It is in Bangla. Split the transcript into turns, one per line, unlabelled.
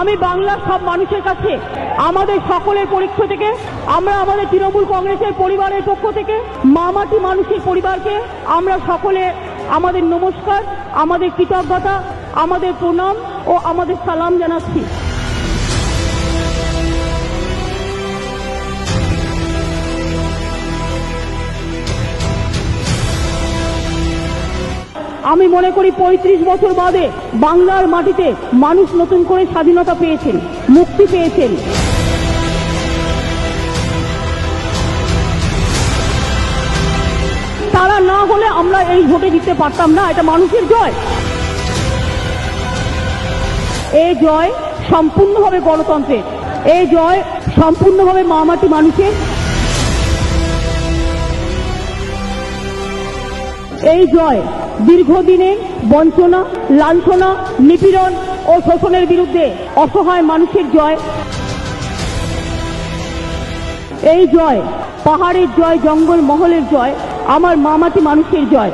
আমি বাংলার সব মানুষের কাছে, আমাদের সকলের পরীক্ষা থেকে, আমরা আমাদের তৃণমূল কংগ্রেসের পরিবারের পক্ষ থেকে, মামাটি মানুষের পরিবারকে আমরা সকলে আমাদের নমস্কার, আমাদের কৃতজ্ঞতা, আমাদের প্রণাম ও আমাদের সালাম জানাচ্ছি। আমি মনে করি পঁয়ত্রিশ বছর বাদে বাংলার মাটিতে মানুষ নতুন করে স্বাধীনতা পেয়েছেন, মুক্তি পেয়েছেন। তারা না হলে আমরা এই ভোটে জিততে পারতাম না, এটা মানুষের জয়। এই জয় সম্পূর্ণভাবে গণতন্ত্রের এই জয় সম্পূর্ণভাবে মামাটি মানুষের। এই জয় দীর্ঘদিনের বঞ্চনা, লাঞ্ছনা, নিপীড়ন ও শোষণের বিরুদ্ধে অসহায় মানুষের জয়। এই জয় পাহাড়ের জয়, জঙ্গল মহলের জয়, আমার মামাতি মানুষের জয়।